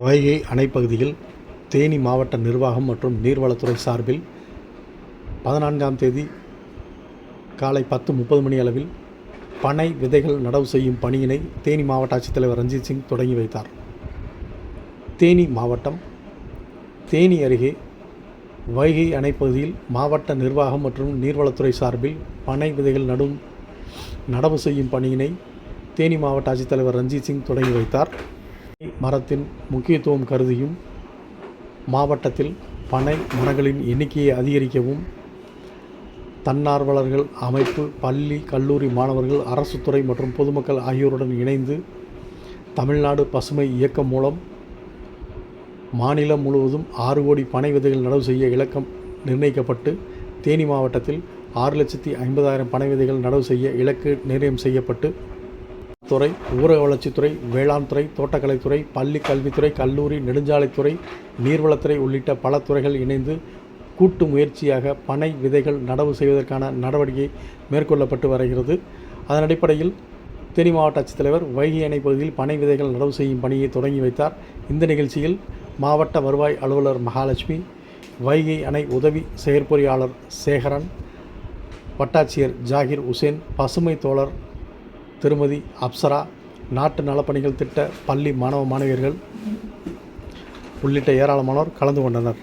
வைகை அணைப்பகுதியில் தேனி மாவட்ட நிர்வாகம் மற்றும் நீர்வளத்துறை சார்பில் பதினான்காம் தேதி காலை பத்து முப்பது மணி அளவில் பனை விதைகள் நடவு செய்யும் பணியினை தேனி மாவட்ட ஆட்சித்தலைவர் ரஞ்சித் சிங் தொடங்கி வைத்தார். தேனி மாவட்டம் தேனி அருகே வைகை அணைப்பகுதியில் மாவட்ட நிர்வாகம் மற்றும் நீர்வளத்துறை சார்பில் பனை விதைகள் நடும் நடவு செய்யும் பணியினை தேனி மாவட்ட ஆட்சித்தலைவர் ரஞ்சித் சிங் தொடங்கி வைத்தார். மரத்தின் முக்கியத்துவம் கருதியும் மாவட்டத்தில் பனை மரங்களின் எண்ணிக்கையை அதிகரிக்கவும் தன்னார்வலர்கள் அமைப்பு பள்ளி கல்லூரி மாணவர்கள் அரசு துறை மற்றும் பொதுமக்கள் ஆகியோருடன் இணைந்து தமிழ்நாடு பசுமை இயக்கம் மூலம் மாநிலம் முழுவதும் ஆறு கோடி பனை விதைகள் நடவு செய்ய இலக்கம் நிர்ணயிக்கப்பட்டு தேனி மாவட்டத்தில் ஆறு லட்சத்தி ஐம்பதாயிரம் பனை விதைகள் நடவு செய்ய இலக்கு நிர்ணயம் செய்யப்பட்டு துறை ஊரக வளர்ச்சித்துறை வேளாண் துறை தோட்டக்கலைத்துறை பள்ளி கல்வித்துறை கல்லூரி நெடுஞ்சாலைத்துறை நீர்வளத்துறை உள்ளிட்ட பல துறைகள் இணைந்து கூட்டு முயற்சியாக பனை விதைகள் நடவு செய்வதற்கான நடவடிக்கை மேற்கொள்ளப்பட்டு வருகிறது. அதன் அடிப்படையில் தேனி மாவட்ட ஆட்சித்தலைவர் வைகை அணை பகுதியில் பனை விதைகள் நடவு செய்யும் பணியை தொடங்கி வைத்தார். இந்த நிகழ்ச்சியில் மாவட்ட வருவாய் அலுவலர் மகாலட்சுமி வைகை அணை உதவி செயற்பொறியாளர் சேகரன் வட்டாட்சியர் ஜாகிர் உசேன் பசுமை தோழர் திருமதி அப்சரா நாட்டு நலப்பணிகள் திட்ட பள்ளி மாணவ மாணவியர்கள் உள்ளிட்ட ஏராளமானோர் கலந்து கொண்டனர்.